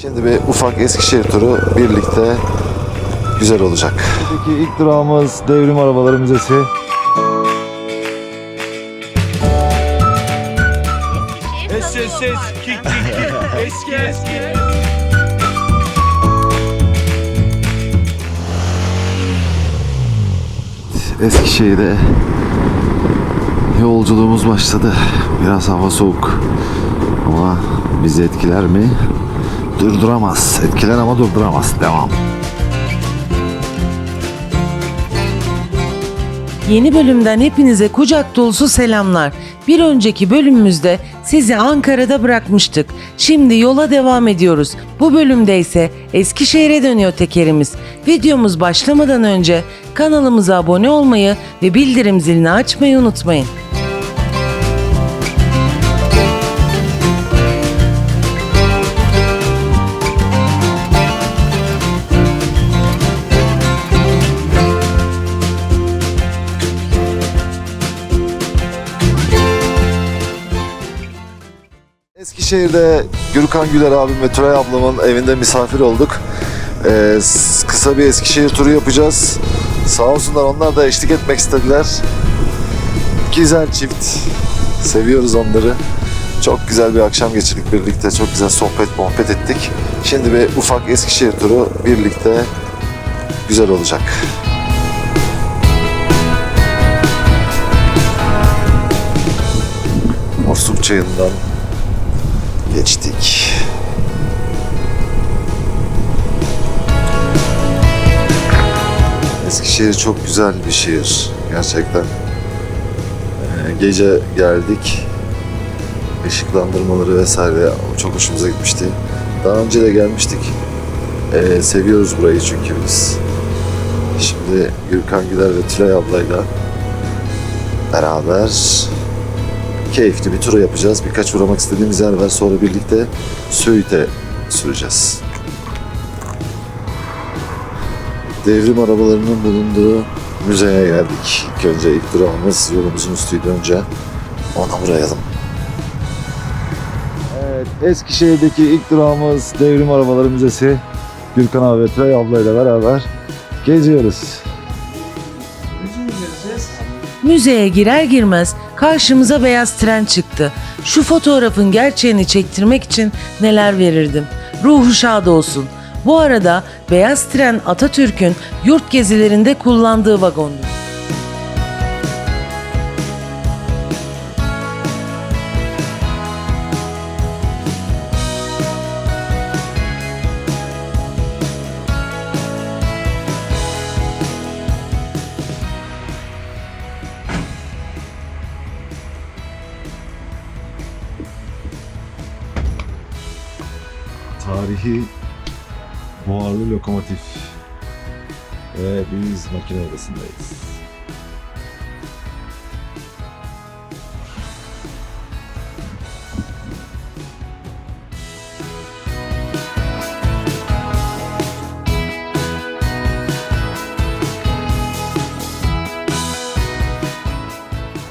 Şimdi bir ufak Eskişehir turu birlikte güzel olacak. Peki ilk durağımız Devrim Arabaları Müzesi. Kik kik eski eski. Eskişehir'e yolculuğumuz başladı. Biraz hava soğuk ama bizi etkiler mi? Durduramaz. Etkiler ama durduramaz. Devam. Yeni bölümden hepinize kucak dolusu selamlar. Bir önceki bölümümüzde sizi Ankara'da bırakmıştık. Şimdi yola devam ediyoruz. Bu bölümde ise Eskişehir'e dönüyor tekerimiz. Videomuz başlamadan önce kanalımıza abone olmayı ve bildirim zilini açmayı unutmayın. Eskişehir'de Gürkan Güler abim ve Tülay ablamın evinde misafir olduk. Ee, kısa bir Eskişehir turu yapacağız. Sağ olsunlar onlar da eşlik etmek istediler. Güzel çift. Seviyoruz onları. Çok güzel bir akşam geçirdik birlikte. Çok güzel sohbet muhabbet ettik. Şimdi bir ufak Eskişehir turu birlikte güzel olacak. Morsuk çayından geçtik. Eskişehir çok güzel bir şehir gerçekten. Ee, gece geldik. Işıklandırmaları vesaire çok hoşumuza gitmişti. Daha önce de gelmiştik. Ee, seviyoruz burayı çünkü biz. Şimdi Gürkan Güler ve Tülay ablayla beraber keyifli bir tur yapacağız. Birkaç uğramak istediğimiz yer var. Sonra birlikte Söğüt'e süreceğiz. Devrim arabalarının bulunduğu müzeye geldik. İlk önce ilk durağımız yolumuzun üstüydü önce. Ona uğrayalım. Evet, Eskişehir'deki ilk durağımız Devrim Arabaları Müzesi. Gürkan abi ve Tülay ablayla beraber geziyoruz. Müzeye girer girmez karşımıza beyaz tren çıktı. Şu fotoğrafın gerçeğini çektirmek için neler verirdim. Ruhu şad olsun. Bu arada beyaz tren Atatürk'ün yurt gezilerinde kullandığı vagondu. Tarihi buharlı lokomotif. Ve biz makine odasındayız.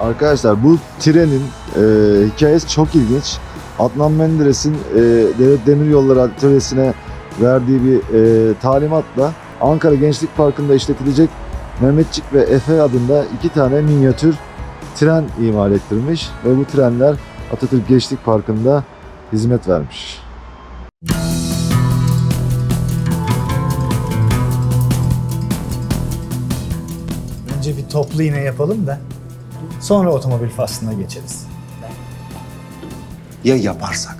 Arkadaşlar bu trenin e, hikayesi çok ilginç. Adnan Menderes'in e, Devlet Demiryolları Atölyesi'ne verdiği bir e, talimatla Ankara Gençlik Parkı'nda işletilecek Mehmetçik ve Efe adında iki tane minyatür tren imal ettirmiş ve bu trenler Atatürk Gençlik Parkı'nda hizmet vermiş. Önce bir toplu iğne yapalım da sonra otomobil faslına geçeriz. Ya yaparsak?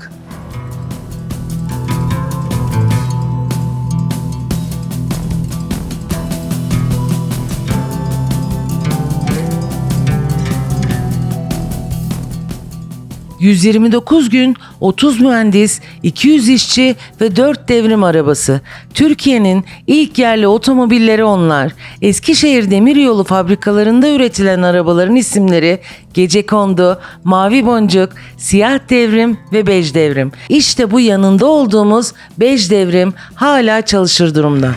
...129 gün, 30 mühendis, 200 işçi ve 4 devrim arabası. Türkiye'nin ilk yerli otomobilleri onlar. Eskişehir Demiryolu fabrikalarında üretilen arabaların isimleri... ...Gecekondu, Mavi Boncuk, Siyah Devrim ve Bej Devrim. İşte bu yanında olduğumuz Bej Devrim hala çalışır durumda.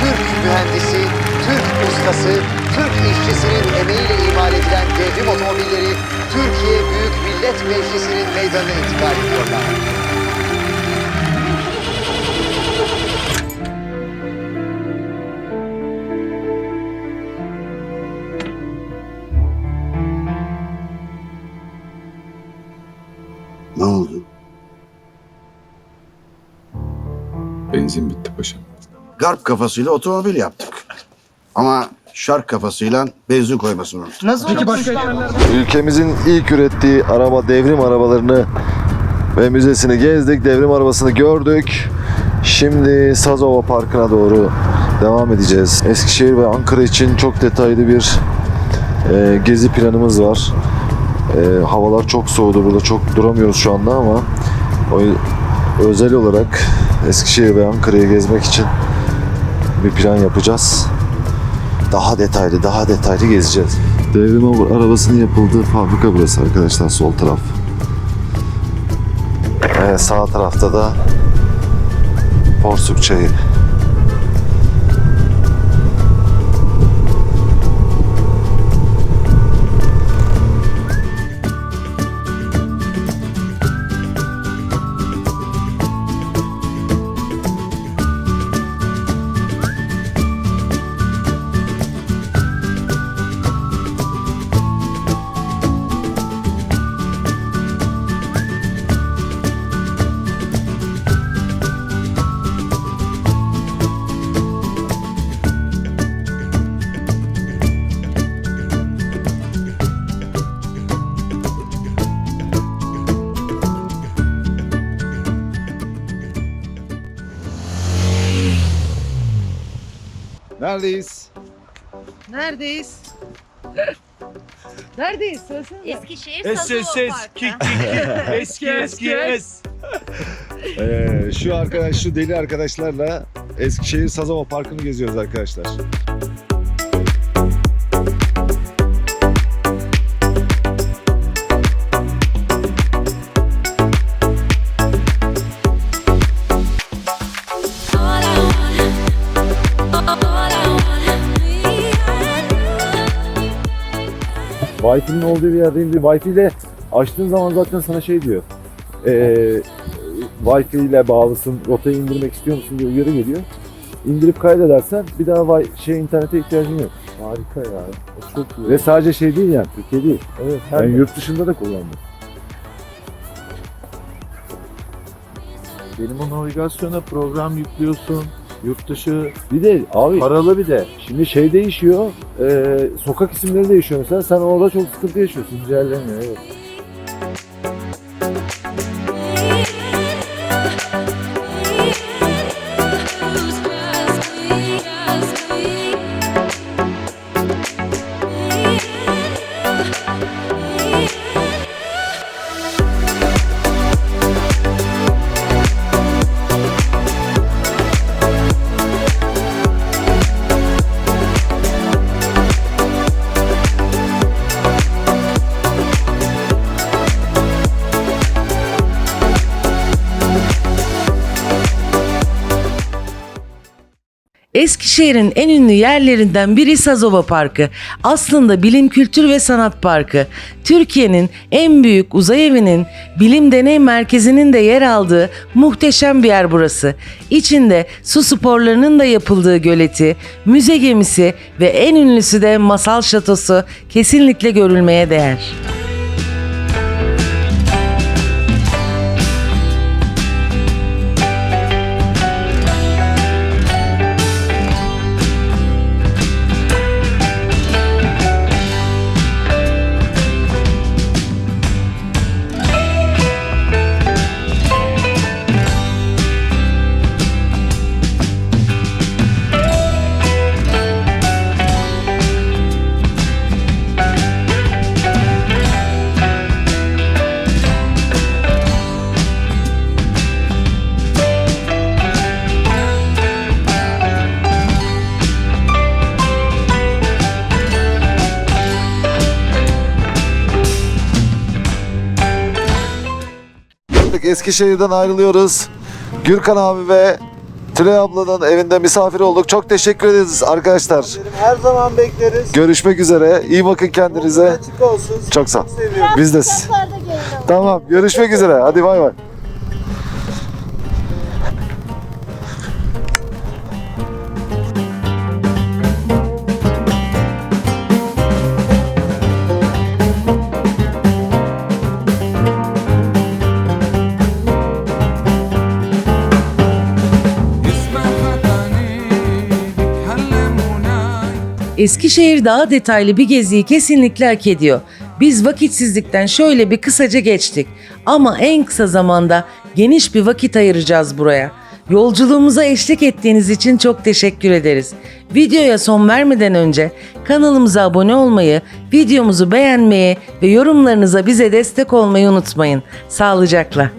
Türk mühendisi, Türk ustası, Türk işçisinin emeğiyle devrim otomobilleri Türkiye Büyük Millet Millet Meclisi'nin meydanına intikal ediyorlar. Ne oldu? Benzin bitti paşam. Garp kafasıyla otomobil yaptık. Ama şark kafasıyla benzin koymasını unuttuk. Ülkemizin ilk ürettiği araba devrim arabalarını ve müzesini gezdik. Devrim arabasını gördük. Şimdi Sazova Parkı'na doğru devam edeceğiz. Eskişehir ve Ankara için çok detaylı bir e, gezi planımız var. E, havalar çok soğudu burada çok duramıyoruz şu anda ama o, özel olarak Eskişehir ve Ankara'yı gezmek için bir plan yapacağız. Daha detaylı, daha detaylı gezeceğiz. Devrim arabasının yapıldığı fabrika burası arkadaşlar sol taraf. Evet, sağ tarafta da Porsuk Çayı. Neredeyiz? Neredeyiz? Neredeyiz? Söylesene. Eskişehir Es Sazova es es. Parkı. Kik kik kik. Eski eski es. Ee, şu arkadaş, şu deli arkadaşlarla Eskişehir Sazova Parkı'nı geziyoruz arkadaşlar. Olduğu bir yerdeyim diyor. Wi-Fi de açtığın zaman zaten sana şey diyor. Ee, Wi-Fi ile bağlısın, rotayı indirmek istiyor musun diye uyarı geliyor. İndirip kaydedersen bir daha wi şey internete ihtiyacın yok. Harika ya. O çok iyi. Ve sadece şey değil yani, Türkiye değil. evet, her Ben yurt dışında da kullandım. benim o navigasyona program yüklüyorsun. Yurt dışı Bir de abi paralı bir de. şimdi şey değişiyor, e, sokak isimleri değişiyor mesela. Sen orada çok sıkıntı yaşıyorsun. Güncellemiyor evet. Eskişehir'in en ünlü yerlerinden biri Sazova Parkı. Aslında bilim, kültür ve sanat parkı. Türkiye'nin en büyük uzay evinin bilim deney merkezinin de yer aldığı muhteşem bir yer burası. İçinde su sporlarının da yapıldığı göleti, müze gemisi ve en ünlüsü de masal şatosu kesinlikle görülmeye değer. Eskişehir'den ayrılıyoruz. Gürkan abi ve Tülay ablanın evinde misafir olduk. Çok teşekkür ederiz arkadaşlar. Her zaman bekleriz. Görüşmek üzere. İyi bakın kendinize. Açık olsun. Çok sağ ol. Biz de. Tamam görüşmek üzere. Hadi bay bay. Eskişehir daha detaylı bir geziyi kesinlikle hak ediyor. Biz vakitsizlikten şöyle bir kısaca geçtik. Ama en kısa zamanda geniş bir vakit ayıracağız buraya. Yolculuğumuza eşlik ettiğiniz için çok teşekkür ederiz. Videoya son vermeden önce kanalımıza abone olmayı, videomuzu beğenmeyi ve yorumlarınıza bize destek olmayı unutmayın. Sağlıcakla.